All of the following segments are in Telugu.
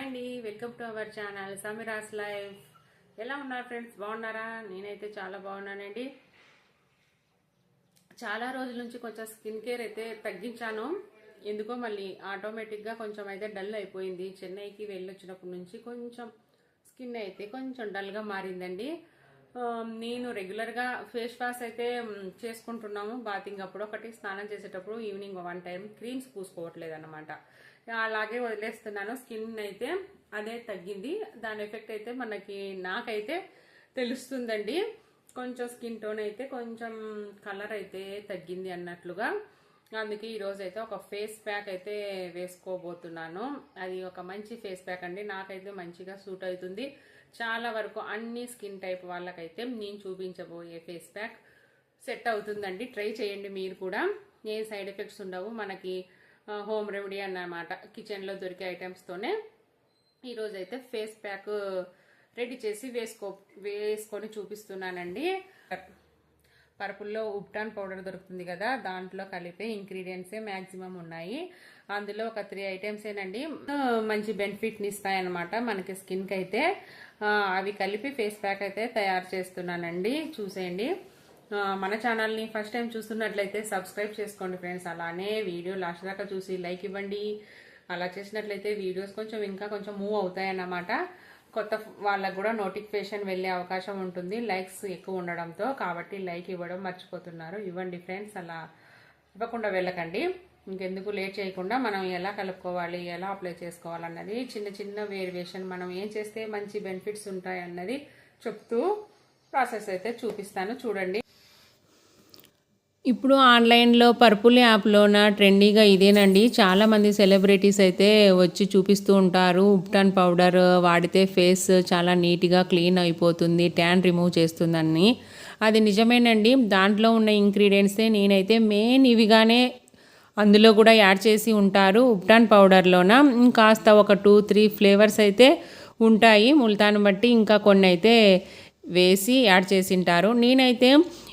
హాయ్ అండి. Welcome to our channel Sameera's life. ఎలా ఉన్నారు ఫ్రెండ్స్? బాగున్నారా? నేనైతే చాలా బాగున్నానండి. చాలా రోజుల నుంచి కొంచెం స్కిన్ కేర్ అయితే తగ్గించాను. ఎందుకో మళ్ళీ ఆటోమేటిక్గా కొంచెం అయితే డల్ అయిపోయింది. చెన్నైకి వెళ్ళొచ్చినప్పటి నుంచి కొంచెం స్కిన్ అయితే కొంచెం డల్గా మారిందండి. నేను రెగ్యులర్గా ఫేస్ వాష్ అయితే చేసుకుంటున్నాము. బాతింగ్ అప్పుడు ఒకటి స్నానం చేసేటప్పుడు ఈవినింగ్ వన్ టైం క్రీమ్స్ పూసుకోవట్లేదు అనమాట అలాగే వదిలేస్తున్నాను. స్కిన్ అయితే అదే తగ్గింది. దాని ఎఫెక్ట్ అయితే మనకి నాకైతే తెలుస్తుందండి. కొంచెం స్కిన్ టోన్ అయితే కొంచెం కలర్ అయితే తగ్గింది అన్నట్లుగా. అందుకే ఈరోజు అయితే ఒక ఫేస్ ప్యాక్ అయితే వేసుకోబోతున్నాను. అది ఒక మంచి ఫేస్ ప్యాక్ అండి. నాకైతే మంచిగా సూట్ అవుతుంది. చాలా వరకు అన్ని స్కిన్ టైప్ వాళ్ళకైతే నేను చూపించబోయే ఫేస్ ప్యాక్ సెట్ అవుతుందండి. ట్రై చేయండి మీరు కూడా. ఏ సైడ్ ఎఫెక్ట్స్ ఉండవు. మనకి హోమ్ రెమెడీ అన్నమాట. కిచెన్లో దొరికే ఐటమ్స్తోనే ఈరోజు అయితే ఫేస్ ప్యాక్ రెడీ చేసి వేసుకో వేసుకొని చూపిస్తున్నానండి. పర్పుల్లో ఉప్టాన్ పౌడర్ దొరుకుతుంది కదా దాంట్లో కలిపే ఇంగ్రీడియంట్సే మ్యాక్సిమం ఉన్నాయి. అందులో ఒక త్రీ ఐటమ్సేనండి. మంచి బెనిఫిట్ని ఇస్తాయన్నమాట మనకి స్కిన్కి అయితే అవి కలిపి ఫేస్ ప్యాక్ అయితే తయారు చేస్తున్నానండి. చూసేయండి. మన ఛానల్ని ఫస్ట్ టైం చూస్తున్నట్లయితే సబ్స్క్రైబ్ చేసుకోండి ఫ్రెండ్స్. అలానే వీడియో లాస్ట్ దాకా చూసి లైక్ ఇవ్వండి. అలా చేసినట్లయితే వీడియోస్ కొంచెం ఇంకా కొంచెం మూవ్ అవుతాయన్నమాట. కొత్త వాళ్ళకు కూడా నోటిఫికేషన్ వెళ్ళే అవకాశం ఉంటుంది. లైక్స్ ఎక్కువ ఉండడంతో కాబట్టి లైక్ ఇవ్వడం మర్చిపోతున్నారు. ఇవ్వండి ఫ్రెండ్స్ అలా ఇవ్వకుండా వెళ్ళకండి. ఇంకెందుకు లేట్ చేయకుండా మనం ఎలా కలుపుకోవాలి ఎలా అప్లై చేసుకోవాలన్నది చిన్న చిన్న వేరియేషన్ మనం ఏం చేస్తే మంచి బెనిఫిట్స్ ఉంటాయి అన్నది చెప్తూ ప్రాసెస్ అయితే చూపిస్తాను. చూడండి. ఇప్పుడు ఆన్లైన్లో పర్పుల్ యాప్లోన ట్రెండీగా ఇదేనండి. చాలామంది సెలబ్రిటీస్ అయితే వచ్చి చూపిస్తూ ఉంటారు. ఉప్టాన్ పౌడర్ వాడితే ఫేస్ చాలా నీట్గా క్లీన్ అయిపోతుంది ట్యాన్ రిమూవ్ చేస్తుందని. అది నిజమేనండి. దాంట్లో ఉన్న ఇంగ్రీడియంట్సే నేనైతే మెయిన్ ఇవిగానే అందులో కూడా యాడ్ చేసి ఉంటారు. ఉప్టాన్ పౌడర్లోన కాస్త ఒక టూ త్రీ ఫ్లేవర్స్ అయితే ఉంటాయి. ముల్తాను బట్టి ఇంకా కొన్ని అయితే వేసి యాడ్ చేసి ఉంటారు. నేనైతే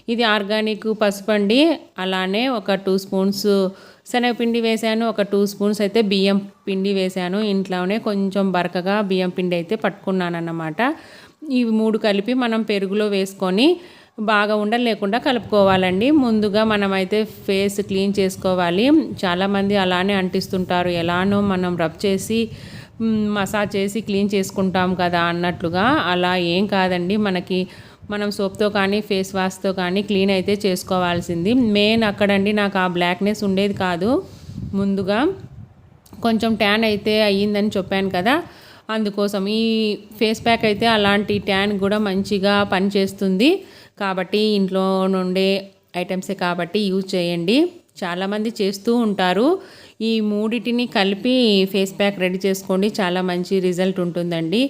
ఇది ఆర్గానిక్ పసుపు అండి. అలానే ఒక టూ స్పూన్స్ శనగపిండి వేశాను ఒక టూ స్పూన్స్ అయితే బియ్యం పిండి వేశాను ఇంట్లోనే కొంచెం బరకగా బియ్యం పిండి అయితే పట్టుకున్నాను అన్నమాట ఇవి మూడు కలిపి మనం పెరుగులో వేసుకొని బాగా ఉండలు లేకుండా కలుపుకోవాలండి. ముందుగా మనమైతే ఫేస్ క్లీన్ చేసుకోవాలి. చాలామంది అలానే అంటిస్తుంటారు ఎలానో మనం రబ్ చేసి మసాజ్ చేసి క్లీన్ చేసుకుంటాం కదా అన్నట్లుగా. అలా ఏం కాదండి. మనకి మనం సోప్తో కానీ ఫేస్ వాష్తో కానీ క్లీన్ అయితే చేసుకోవాల్సింది. మెయిన్ అక్కడండి నాకు ఆ బ్లాక్నెస్ ఉండేది కాదు. ముందుగా కొంచెం ట్యాన్ అయితే అయ్యిందని చెప్పాను కదా. అందుకోసం ఈ ఫేస్ ప్యాక్ అయితే అలాంటి ట్యాన్ కూడా మంచిగా పనిచేస్తుంది. కాబట్టి ఇంట్లో నుండే ఐటమ్సే కాబట్టి యూజ్ చేయండి. చాలామంది చేస్తూ ఉంటారు. ఈ మూడిటిని కలిపి ఫేస్ ప్యాక్ రెడీ చేసుకోండి. చాలా మంచి రిజల్ట్ ఉంటుందండి.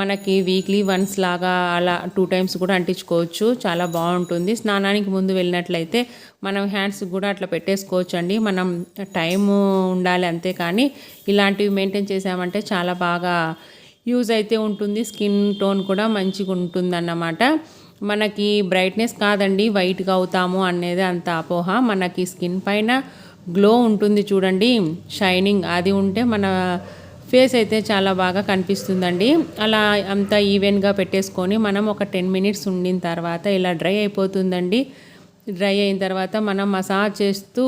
మనకి వీక్లీ వన్స్ లాగా అలా టూ టైమ్స్ కూడా అంటించుకోవచ్చు. చాలా బాగుంటుంది. స్నానానికి ముందు వెళ్ళినట్లయితే మనం హ్యాండ్స్ కూడా అట్లా పెట్టేసుకోవచ్చు అండి మనం టైం ఉండాలి అంతే కానీ ఇలాంటివి మెయింటైన్ చేసామంటే చాలా బాగా యూజ్ అయితే ఉంటుంది. స్కిన్ టోన్ కూడా మంచిగా ఉంటుందన్నమాట. మనకి బ్రైట్నెస్ కాదండి. వైట్గా అవుతాము అనేది అంత అపోహ. మనకి స్కిన్ పైన గ్లో ఉంటుంది చూడండి షైనింగ్ అది ఉంటే మన ఫేస్ అయితే చాలా బాగా కనిపిస్తుందండి. అలా అంతా ఈవెన్గా పెట్టేసుకొని మనం ఒక టెన్ మినిట్స్ ఉండిన తర్వాత ఇలా డ్రై అయిపోతుందండి. డ్రై అయిన తర్వాత మనం మసాజ్ చేస్తూ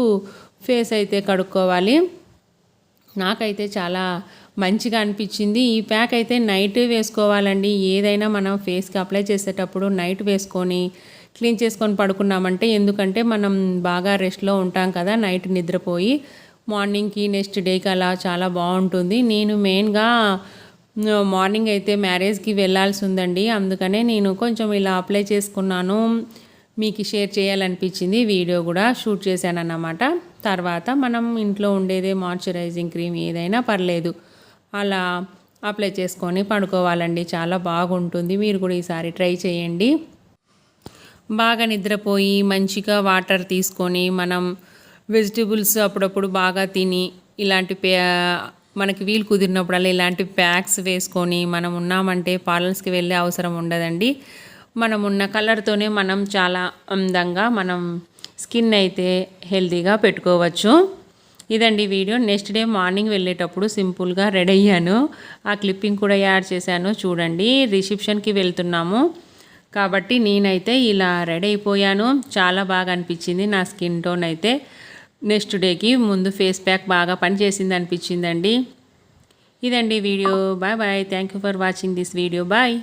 ఫేస్ అయితే కడుక్కోవాలి. నాకైతే చాలా మంచిగా అనిపించింది. ఈ ప్యాక్ అయితే నైట్ వేసుకోవాలండి. ఏదైనా మనం ఫేస్కి అప్లై చేసేటప్పుడు నైట్ వేసుకొని క్లీన్ చేసుకొని పడుకున్నామంటే ఎందుకంటే మనం బాగా రెస్ట్లో ఉంటాం కదా నైట్ నిద్రపోయి మార్నింగ్కి నెక్స్ట్ డేకి అలా చాలా బాగుంటుంది. నేను మెయిన్గా మార్నింగ్ అయితే మ్యారేజ్కి వెళ్ళాల్సి ఉందండి. అందుకనే నేను కొంచెం ఇలా అప్లై చేసుకున్నాను. మీకు షేర్ చేయాలనిపించింది. వీడియో కూడా షూట్ చేశాను అన్నమాట తర్వాత మనం ఇంట్లో ఉండేదే మాయిశ్చరైజింగ్ క్రీమ్ ఏదైనా పర్లేదు. అలా అప్లై చేసుకొని పడుకోవాలండి. చాలా బాగుంటుంది. మీరు కూడా ఈసారి ట్రై చేయండి. బాగా నిద్రపోయి మంచిగా వాటర్ తీసుకొని మనం వెజిటబుల్స్ అప్పుడప్పుడు బాగా తిని ఇలాంటి పే మనకి వీలు కుదిరినప్పుడల్లా ఇలాంటి ప్యాక్స్ వేసుకొని మనం ఉన్నామంటే పార్లర్స్కి వెళ్ళే అవసరం ఉండదండి. మనం ఉన్న కలర్తోనే మనం చాలా అందంగా మనం స్కిన్ అయితే హెల్తీగా పెట్టుకోవచ్చు. ఇదండి వీడియో. నెక్స్ట్ డే మార్నింగ్ వెళ్ళేటప్పుడు సింపుల్గా రెడీ అయ్యాను. ఆ క్లిప్పింగ్ కూడా యాడ్ చేశాను. చూడండి. రిసెప్షన్కి వెళ్తున్నాము. కాబట్టి నేనైతే ఇలా రెడీ అయిపోయాను. చాలా బాగా అనిపించింది నా స్కిన్ టోన్ అయితే. నెక్స్ట్ డేకి ముందు ఫేస్ ప్యాక్ బాగా పనిచేసింది అనిపించిందండి. ఇదండి video. Bye bye. Thank you for watching this video. Bye.